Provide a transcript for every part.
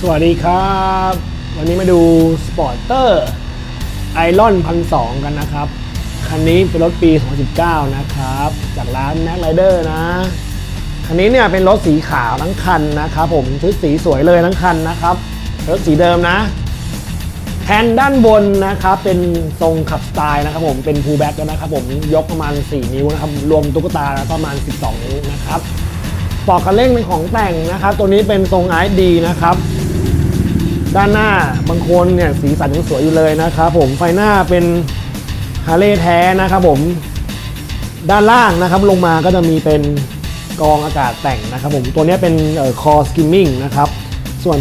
สวัสดีครับ วันนี้มาดูสปอร์เตอร์ไอรอนพันสองกันนะครับ คันนี้เป็นรถปี 2019 นะครับ จากร้าน Mac Rider นะ คันนี้เนี่ยเป็นรถสีขาวทั้งคันนะครับผมชุดสีสวยเลยทั้งคันนะครับรถสีเดิมนะแฮนด์ด้านบนนะครับเป็นทรงขับสไตล์นะครับผมเป็นพูแบ็กแล้วนะครับผมยกประมาณ 4 นิ้วนะครับรวมตุ๊กตาแล้วประมาณ 12 นิ้วนะครับปลอกคันเร่งเป็นของแต่งนะครับ ตัวนี้เป็นทรงไอดีนะครับ ด้านหน้าบางคนเนี่ยสีสันยังสวยอยู่เลยนะครับผมไฟหน้าเป็นฮาร์เลย์แท้นะครับผมด้านล่างนะครับลงมาก็จะมีเป็นกรองอากาศแต่งนะครับผมตัวนี้เป็นคอสกิมมิ่งนะครับส่วน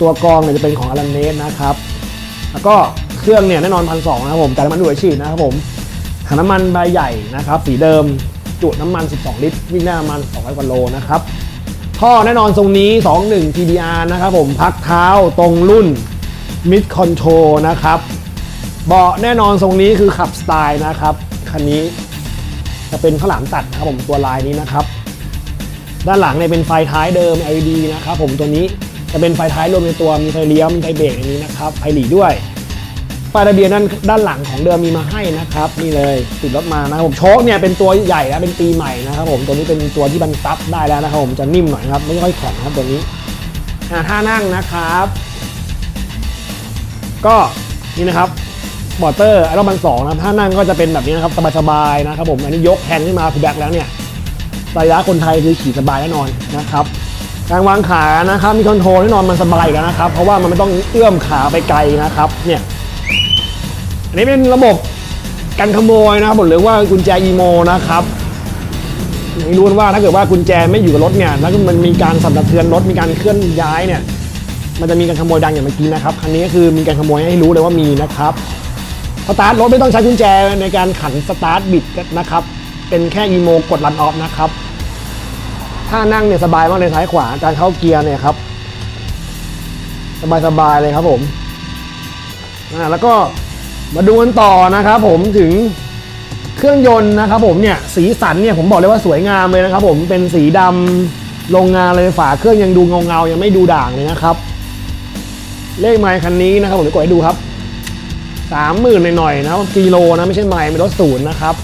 ตัวกรองเนี่ยจะเป็นของอลันเนสนะครับแล้วก็เครื่องเนี่ยแน่นอนพันสองนะครับผมจ่ายน้ำมันด้วยฉีดนะครับผมถังน้ำมันใบใหญ่นะครับสีเดิมจุน้ำมัน 12 ลิตรวิ่งได้ประมาณ200กว่าโลนะครับ ท่อแน่นอนทรงนี้ 21 TDR นะครับผมพักเท้าตรงรุ่น Mid Control นะครับ เบาะแน่นอนทรงนี้คือขับสไตล์นะครับ คันนี้จะเป็นข้าวหลามตัดนะครับผมตัวลายนี้นะครับ ด้านหลังเนี่ยเป็นไฟท้ายเดิม LED นะครับผมตัวนี้จะเป็นไฟท้ายรวมในตัวมีไฟเลี้ยวมีไฟเบรกอันนี้นะครับไฟหลีด้วย ป้ายทะเบียนด้านด้านหลังของเดิมมีมาให้นะครับ นี่เลยติดรถมานะครับผมโชคเนี่ยเป็นตัวใหญ่แล้วเป็นปีใหม่นะครับผมตัวนี้เป็นตัวที่บรรทับได้แล้วนะครับผมจะนิ่มหน่อยครับไม่ค่อยแข็งครับตัวนี้อ่าท่านั่งนะครับ ก็นี่นะครับบอเตอร์ไอรอนมันสองนะครับท่านั่งก็จะเป็นแบบนี้นะครับสบายๆนะครับผมอันนี้ยกแฮนด์ขึ้นมาคูแบ็กแล้วเนี่ยระยะคนไทยคือขี่สบายแน่นอนนะครับการวางขานะครับมีคอนโทรลแน่นอนมันสบายกันนะครับ เพราะว่ามันไม่ต้องเอื้อมขาไปไกลนะครับเนี่ย อันนี้เป็นระบบกันขโมยนะครับผมหรือว่ากุญแจอีโมนะครับไม่รู้ว่าถ้าเกิดว่ากุญแจไม่อยู่กับรถเนี่ยแล้วมันมีการสั่นสะเทือนรถมีการเคลื่อนย้ายเนี่ย มันจะมีการขโมยดังอย่างเมื่อกี้นะครับคันนี้ก็คือมีการขโมยให้รู้เลยว่ามีนะครับสตาร์ทรถไม่ต้องใช้กุญแจในการขันสตาร์ทบิดนะครับ เป็นแค่อีโมกดรันออฟนะครับถ้านั่งเนี่ยสบายมากเลยซ้ายขวาการเข้าเกียร์เนี่ยครับสบายสบายๆเลยครับผม อ่าแล้วก็มาดูกันต่อนะครับผมถึงเครื่องยนต์นะครับผมเนี่ยสีสันเนี่ยผมบอกเลยว่าสวยงามเลยนะครับผมเป็นสีดำโรงงานเลยฝาเครื่องยังดูเงาเงายังไม่ดูด่างเลยนะครับ เลขไมล์คันนี้นะครับผมจะกดให้ดูครับสามหมื่นหน่อยๆนะกิโลนะไม่ใช่ไมล์เป็นรถศูนย์นะครับ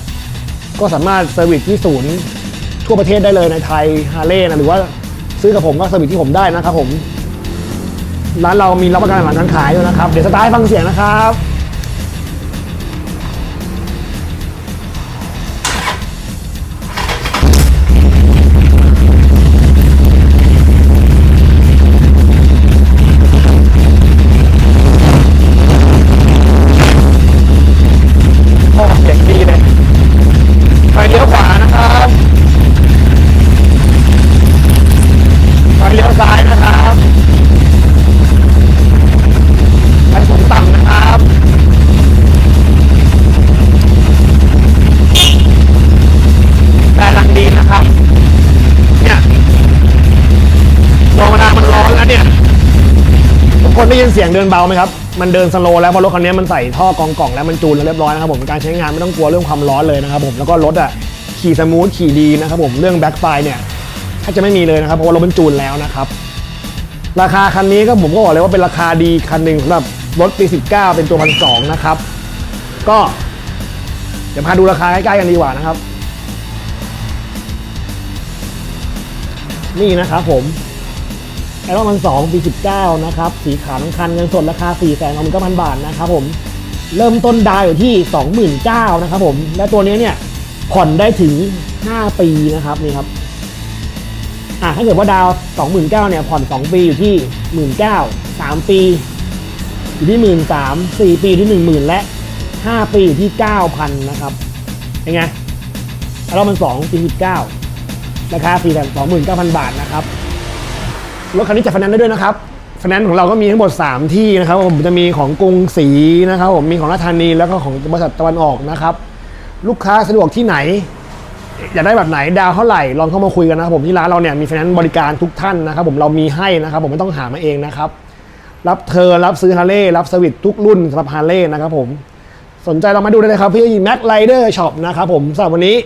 ก็สามารถเซอร์วิสที่ศูนย์ทั่วประเทศได้เลยในไทยฮาร์เลย์นะหรือว่าซื้อกับผมก็เซอร์วิสที่ผมได้นะครับผม ร้านเรามีรับประกันหลังการขายด้วยนะครับ เดี๋ยวสตาร์ทให้ฟังเสียงนะครับ สียงเดินเบาไหมครับ มันเดินสโลว์แล้วเพราะรถคันนี้มันใส่ท่อกองกล่องแล้วมันจูนแล้วเรียบร้อยนะครับผมการใช้งานไม่ต้องกลัวเรื่องความร้อนเลยนะครับผมแล้วก็รถอะขี่สมูทขี่ดีนะครับผมเรื่องแบ็คไฟเนี่ยแทบจะไม่มีเลยนะครับเพราะว่ารถมันจูนแล้วนะครับราคาคันนี้ก็ผมก็บอกเลยว่าเป็นราคาดีคันหนึ่งสำหรับรถปี 19 เป็นตัวพันสองนะครับ ก็เดี๋ยวพาดูราคาใกล้ๆกันดีกว่านะครับ นี่นะครับผม ไอรอนมันสองปีสิบเก้านะครับสีขาวทั้งคันเงินสดราคา4ี่แสนสองหมื่นเก้าพันบาทนะครับผมเริ่มต้นดาวอยู่ที่29,000นะครับผมและตัวนี้เนี่ยผ่อนได้ถึง 5 ปีนะครับนี่ครับอะถ้าเกิดว่าดาวน์29,000เนี่ยผ่อน 2 ปีอยู่ที่19,000 3ปี อยู่ที่13,000 4ปีอยู่ที่10,000และ5ปีอยู่ที่9,000นะครับเป็นไงไอรอนมัน2ปี19ราคา4 2 9 0 0 0บาทนะครับ รถคันนี้จัดไฟแนนซ์ได้ด้วยนะครับไฟแนนซ์ของเราก็มีทั้งหมด 3 ที่นะครับผมจะมีของกรุงศรีนะครับผมมีของราชธานีแล้วก็ของบริษัทตะวันออกนะครับ ลูกค้าสะดวกที่ไหน อยากได้แบบไหนดาวเท่าไหร่ลองเข้ามาคุยกันนะครับผมที่ร้านเราเนี่ยมีไฟแนนซ์บริการทุกท่านนะครับ ผมเรามีให้นะครับ ผมไม่ต้องหามาเองนะครับรับเธอรับซื้อฮาร์เลย์รับสวิตทุกรุ่นสำหรับฮาร์เลย์นะครับผมสนใจเรามาดูได้เลยครับพี่แม็กไ i เดอร์ช็อปนะครับผมสำหรับวันนี้